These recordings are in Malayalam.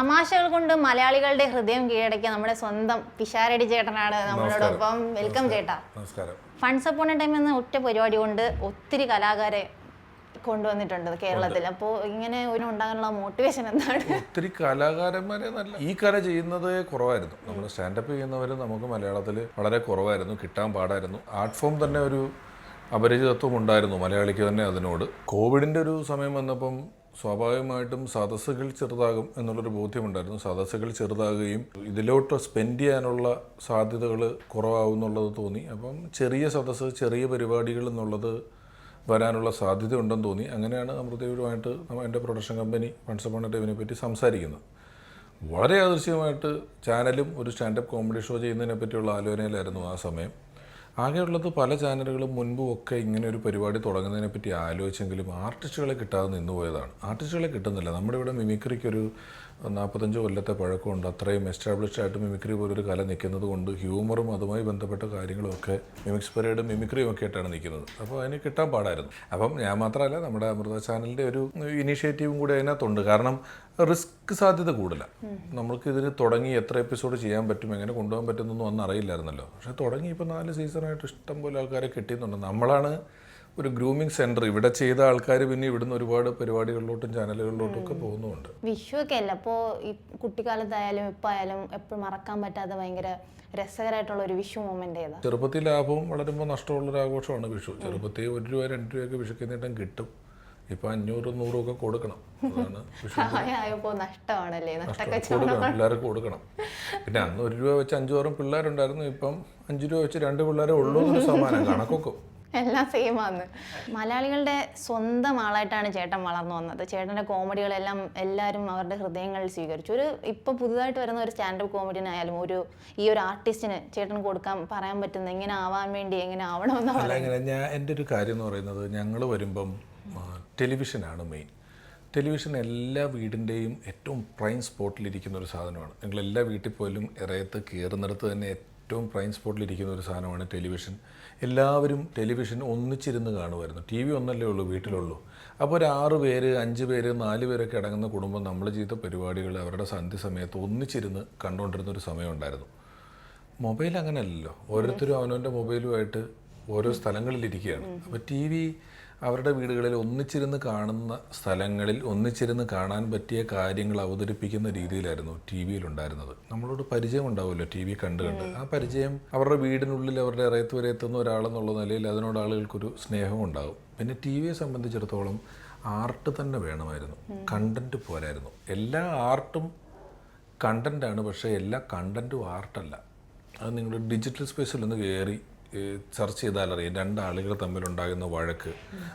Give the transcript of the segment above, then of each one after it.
തമാശകൾ കൊണ്ട് മലയാളികളുടെ ഹൃദയം കീഴടക്കിയ നമ്മുടെ സ്വന്തം പിഷാരടി ചേട്ടനാണ് നമ്മളോടൊപ്പം. വെൽക്കം ചേട്ടാ. ഫണ്ട്സ് അപ്പോൺ ടൈം എന്ന ഒറ്റ പരിപാടി കൊണ്ട് ഒത്തിരി കലാകാരെ കൊണ്ടുവന്നിട്ടുണ്ട് കേരളത്തിൽ. അപ്പോൾ ഇങ്ങനെ ഒരു ഉണ്ടാകാനുള്ള മോട്ടിവേഷൻ എന്താണ്? ഒത്തിരി കലാകാരന്മാരെ നല്ല ഈ കല ചെയ്യുന്നത് കുറവായിരുന്നു. നമ്മൾ സ്റ്റാൻഡപ്പ് ചെയ്യുന്നവർ നമുക്ക് മലയാളത്തിൽ വളരെ കുറവായിരുന്നു. കിട്ടാൻ പാടായിരുന്നു. ആർട്ട് ഫോം തന്നെ ഒരു അപരിചിതത്വം ഉണ്ടായിരുന്നു മലയാളിക്ക് തന്നെ അതിനോട്. കോവിഡിന്റെ ഒരു സമയം വന്നപ്പം സ്വാഭാവികമായിട്ടും സദസ്സുകൾ ചെറുതാകും എന്നുള്ളൊരു ബോധ്യമുണ്ടായിരുന്നു. സദസ്സുകൾ ചെറുതാകുകയും ഇതിലോട്ട് സ്പെൻഡ് ചെയ്യാനുള്ള സാധ്യതകൾ കുറവാകും എന്നുള്ളത് തോന്നി. അപ്പം ചെറിയ സദസ്സ് ചെറിയ പരിപാടികൾ എന്നുള്ളത് വരാനുള്ള സാധ്യത ഉണ്ടെന്ന് തോന്നി. അങ്ങനെയാണ് അമൃതയുമായിട്ട് എന്റെ പ്രൊഡക്ഷൻ കമ്പനി ഫണ്ട്സ് അപ്പോൺ ടൈമിനെ പറ്റി സംസാരിക്കുന്നത്. വളരെ ആദർശികമായിട്ട് ചാനലും ഒരു സ്റ്റാൻഡപ്പ് കോമഡി ഷോ ചെയ്യുന്നതിനെ പറ്റിയുള്ള ആലോചനയിലായിരുന്നു ആ സമയം. ആകെയുള്ളത് പല ചാനലുകളും മുൻപും ഒക്കെ ഇങ്ങനെ ഒരു പരിപാടി തുടങ്ങുന്നതിനെ പറ്റി ആലോചിച്ചെങ്കിലും ആർട്ടിസ്റ്റുകളെ കിട്ടാതെ നിന്നുപോയതാണ്. ആർട്ടിസ്റ്റുകളെ കിട്ടുന്നില്ല. നമ്മുടെ ഇവിടെ മിമിക്രിക്ക് ഒരു നാൽപ്പത്തഞ്ച് കൊല്ലത്തെ പഴക്കമുണ്ട്. അത്രയും എസ്റ്റാബ്ലിഷ്ഡ് ആയിട്ട് മിമിക്രി പോലൊരു കല നിൽക്കുന്നത് കൊണ്ട് ഹ്യൂമറും അതുമായി ബന്ധപ്പെട്ട കാര്യങ്ങളും ഒക്കെ മിമിക്സ് പരേഡും മിമിക്രിയും ഒക്കെ ആയിട്ടാണ് നിൽക്കുന്നത്. അപ്പോൾ അതിന് കിട്ടാൻ പാടായിരുന്നു. അപ്പം ഞാൻ മാത്രമല്ല നമ്മുടെ അമൃത ചാനലിന്റെ ഒരു ഇനീഷ്യേറ്റീവും കൂടി അതിനകത്തുണ്ട്. കാരണം റിസ്ക് സാധ്യത കൂടുതലാണ് നമ്മൾക്ക് ഇതിന് തുടങ്ങി എത്ര എപ്പിസോഡ് ചെയ്യാൻ പറ്റും എങ്ങനെ കൊണ്ടുപോകാൻ പറ്റുന്നൊന്നും അന്ന് അറിയില്ലായിരുന്നല്ലോ. പക്ഷേ തുടങ്ങി ഇപ്പോൾ നാല് സീസണായിട്ട് ഇഷ്ടം പോലെ ആൾക്കാരെ കിട്ടിയെന്നുണ്ട്. നമ്മളാണ് ഒരു ഗ്രൂമിംഗ് സെന്റർ ഇവിടെ ചെയ്ത ആൾക്കാർ പിന്നെ ഇവിടുന്ന് ഒരുപാട് പരിപാടികളിലോട്ടും ചാനലുകളിലോട്ടും ഒക്കെ പോകുന്നുണ്ട്. വിഷു ഒക്കെ അല്ല ഈ കുട്ടിക്കാലത്തായാലും ഇപ്പം ആയാലും എപ്പോഴും മറക്കാൻ പറ്റാത്ത ഭയങ്കര രസകരമായിട്ടുള്ള ഒരു വിഷു മൊമെന്റ് ഏതാ? ചെറുപ്പത്തിൽ ലാഭവും വളരുമ്പോൾ നഷ്ടമുള്ളൊരു ആഘോഷമാണ് വിഷു. ചെറുപ്പത്തിൽ ഒരു രൂപ രണ്ട് രൂപയൊക്കെ വിഷുക്ക് നേട്ടം കിട്ടും. ഇപ്പൊ അഞ്ഞൂറും നൂറും ഒക്കെ കൊടുക്കണം. അതാണ് കൊടുക്കണം. പിള്ളേർക്ക് കൊടുക്കണം. പിന്നെ അന്ന് ഒരു രൂപ വെച്ച് അഞ്ചു ആറും പിള്ളേരുണ്ടായിരുന്നു. ഇപ്പം അഞ്ചു രൂപ വെച്ച് രണ്ട് പിള്ളേരെ ഉള്ളൂ എന്നൊരു സമ്മാനം. കണക്കൊക്കെ. എല്ലാം സെയിം ആണ്. മലയാളികളുടെ സ്വന്തം ആളായിട്ടാണ് ചേട്ടൻ വളർന്നു വന്നത്. ചേട്ടന്റെ കോമഡികളെല്ലാം എല്ലാവരും അവരുടെ ഹൃദയങ്ങളിൽ സ്വീകരിച്ചു. ഒരു ഇപ്പോൾ പുതുതായിട്ട് വരുന്ന ഒരു സ്റ്റാൻഡപ്പ് കോമഡിനായാലും ഒരു ഈ ഒരു ആർട്ടിസ്റ്റിന് ചേട്ടൻ കൊടുക്കാൻ പറയാൻ പറ്റുന്ന എങ്ങനെ ആവാൻ വേണ്ടി എങ്ങനെ ആവണമെന്ന് അല്ല ഇങ്ങനെ ഞാൻ എന്റെ ഒരു കാര്യം എന്ന് പറയുന്നത് ഞങ്ങൾ വരുമ്പം ടെലിവിഷനാണ് മെയിൻ ടെലിവിഷൻ എല്ലാ വീടിന്റെയും ഏറ്റവും പ്രൈം സ്പോട്ടിലിരിക്കുന്ന ഒരു സാധനമാണ്. നിങ്ങൾ എല്ലാ വീട്ടിൽ പോലും ഇറയത്ത് കയറുന്നിടത്ത് തന്നെ ഏറ്റവും പ്രൈം സ്പോട്ടിലിരിക്കുന്ന ഒരു സാധനമാണ് ടെലിവിഷൻ എല്ലാവരും ടെലിവിഷൻ ഒന്നിച്ചിരുന്ന് കാണുമായിരുന്നു. ടി വി ഒന്നല്ലേ ഉള്ളൂ വീട്ടിലുള്ളൂ. അപ്പോൾ ഒരു ആറ് പേര് അഞ്ച് പേര് നാല് പേരൊക്കെ അടങ്ങുന്ന കുടുംബം നമ്മൾ ചെയ്ത പരിപാടികൾ അവരുടെ സന്ധ്യ സമയത്ത് ഒന്നിച്ചിരുന്ന് കണ്ടുകൊണ്ടിരുന്ന ഒരു സമയമുണ്ടായിരുന്നു മൊബൈൽ അങ്ങനെയല്ലല്ലോ. ഓരോരുത്തരും അവനവന്റെ മൊബൈലുമായിട്ട് ഓരോ സ്ഥലങ്ങളിലിരിക്കുകയാണ്. അപ്പോൾ ടി വി അവരുടെ വീടുകളിൽ ഒന്നിച്ചിരുന്ന് കാണുന്ന സ്ഥലങ്ങളിൽ ഒന്നിച്ചിരുന്ന് കാണാൻ പറ്റിയ കാര്യങ്ങൾ അവതരിപ്പിക്കുന്ന രീതിയിലായിരുന്നു ടി വിയിലുണ്ടായിരുന്നത്. നമ്മളോട് പരിചയം ഉണ്ടാവുമല്ലോ ടി വി കണ്ട് കണ്ട്. ആ പരിചയം അവരുടെ വീടിനുള്ളിൽ അവരുടെ ഇറയത്ത് വരെ എത്തുന്ന ഒരാളെന്നുള്ള നിലയിൽ അതിനോട് ആളുകൾക്കൊരു സ്നേഹം ഉണ്ടാകും പിന്നെ ടി വിയെ സംബന്ധിച്ചിടത്തോളം ആർട്ട് തന്നെ വേണമായിരുന്നു. കണ്ടന്റ് പോലായിരുന്നു. എല്ലാ ആർട്ടും കണ്ടന്റാണ് പക്ഷേ എല്ലാ കണ്ടന്റും ആർട്ടല്ല. അത് നിങ്ങൾ ഡിജിറ്റൽ സ്പേസിൽ ഒന്ന് കയറി സെർച്ച് ചെയ്താൽ അറിയാം രണ്ടാളുകൾ തമ്മിലുണ്ടാകുന്ന വഴക്ക്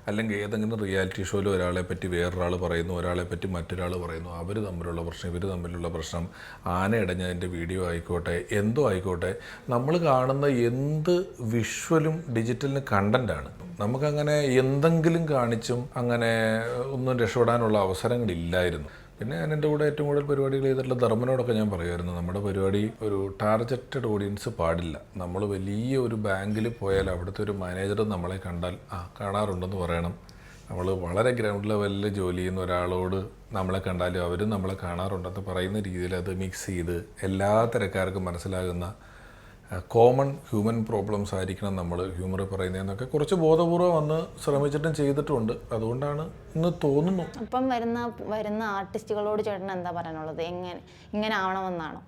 അല്ലെങ്കിൽ ഏതെങ്കിലും റിയാലിറ്റി ഷോയിൽ ഒരാളെ പറ്റി വേറൊരാൾ പറയുന്നു ഒരാളെ പറ്റി മറ്റൊരാൾ പറയുന്നു. അവർ തമ്മിലുള്ള പ്രശ്നം ഇവർ തമ്മിലുള്ള പ്രശ്നം ആനയടഞ്ഞതിന്റെ വീഡിയോ ആയിക്കോട്ടെ എന്തോ ആയിക്കോട്ടെ നമ്മൾ കാണുന്ന എന്ത് വിഷ്വലും ഡിജിറ്റലിന് കണ്ടന്റാണ് നമുക്കങ്ങനെ എന്തെങ്കിലും കാണിച്ചും അങ്ങനെ ഒന്നും രക്ഷപ്പെടാനുള്ള അവസരങ്ങളില്ലായിരുന്നു. പിന്നെ ഞാൻ എന്റെ കൂടെ ഏറ്റവും കൂടുതൽ പരിപാടികൾ ചെയ്തിട്ടുള്ള ധർമ്മനോടൊക്കെ ഞാൻ പറയുമായിരുന്നു. നമ്മുടെ പരിപാടി ഒരു ടാർഗറ്റഡ് ഓഡിയൻസ് പാടില്ല. നമ്മൾ വലിയ ഒരു ബാങ്കിൽ പോയാൽ അവിടുത്തെ ഒരു മാനേജർ നമ്മളെ കണ്ടാൽ ആ കാണാറുണ്ടെന്ന് പറയണം. നമ്മൾ വളരെ ഗ്രൗണ്ട് ലെവലിൽ ജോലി ചെയ്യുന്ന ഒരാളോട് നമ്മളെ കണ്ടാലും അവരും നമ്മളെ കാണാറുണ്ടെന്ന് പറയുന്ന രീതിയിൽ അത് മിക്സ് ചെയ്ത് എല്ലാ തരക്കാർക്കും മനസ്സിലാകുന്ന കോമൺ ഹ്യൂമൻ പ്രോബ്ലംസ് ആയിരിക്കണം നമ്മൾ ഹ്യൂമർ പറയുന്നതെന്നൊക്കെ കുറച്ച് ബോധപൂർവം വന്ന് ശ്രമിച്ചിട്ടും ചെയ്തിട്ടുണ്ട്. അതുകൊണ്ടാണ് ഇന്ന് തോന്നുന്നു. അപ്പം വരുന്ന വരുന്ന ആർട്ടിസ്റ്റുകളോട് ചേട്ടൻ എന്താ പറയാനുള്ളത്? എങ്ങനെ ഇങ്ങനെ ആവണമെന്നാണോ?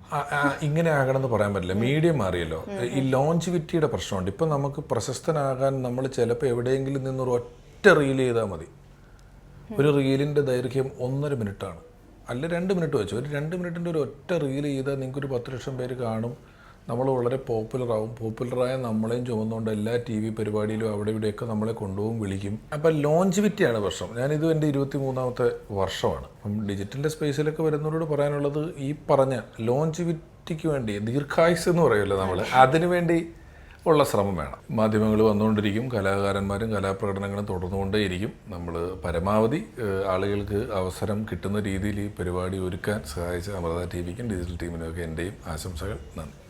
ഇങ്ങനെ ആകണമെന്ന് പറയാൻ പറ്റില്ല. മീഡിയം മാറിയല്ലോ. ഈ ലോഞ്ചിവിറ്റിയുടെ പ്രശ്നമുണ്ട്. ഇപ്പം നമുക്ക് പ്രശസ്തനാകാൻ നമ്മൾ ചിലപ്പോൾ എവിടെയെങ്കിലും നിന്നൊരു ഒറ്റ റീൽ ചെയ്താൽ മതി. ഒരു റീലിന്റെ ദൈർഘ്യം ഒന്നര മിനിറ്റാണ് അല്ല രണ്ട് മിനിറ്റ് വെച്ചു. ഒരു രണ്ട് മിനിറ്റിന്റെ ഒരു ഒറ്റ റീൽ ചെയ്താൽ നിങ്ങൾക്ക് ഒരു പത്ത് ലക്ഷം പേര് കാണും. നമ്മൾ വളരെ പോപ്പുലറാവും പോപ്പുലറായ നമ്മളെയും ചുമന്നുകൊണ്ട് എല്ലാ ടി വി പരിപാടിയിലും അവിടെ ഇവിടെയൊക്കെ നമ്മളെ കൊണ്ടുപോകും വിളിക്കും. അപ്പം ലോഞ്ചിവിറ്റിയാണ് പ്രശ്നം. ഞാനിത് എന്റെ ഇരുപത്തി മൂന്നാമത്തെ വർഷമാണ്. അപ്പം ഡിജിറ്റലിന്റെ സ്പേസിലൊക്കെ വരുന്നവരോട് പറയാനുള്ളത് ഈ പറഞ്ഞ ലോഞ്ചിവിറ്റിക്ക് വേണ്ടി ദീർഘായുസ് എന്ന് പറയുമല്ലോ നമ്മൾ അതിനു വേണ്ടി ഉള്ള ശ്രമം വേണം. മാധ്യമങ്ങൾ വന്നുകൊണ്ടിരിക്കും കലാകാരന്മാരും കലാപ്രകടനങ്ങളും തുടർന്നുകൊണ്ടേയിരിക്കും. നമ്മൾ പരമാവധി ആളുകൾക്ക് അവസരം കിട്ടുന്ന രീതിയിൽ ഈ പരിപാടി ഒരുക്കാൻ സഹായിച്ച അമൃത ടി വിക്കും ഡിജിറ്റൽ ടീമിനും ഒക്കെ എന്റെയും ആശംസകൾ. നന്ദി.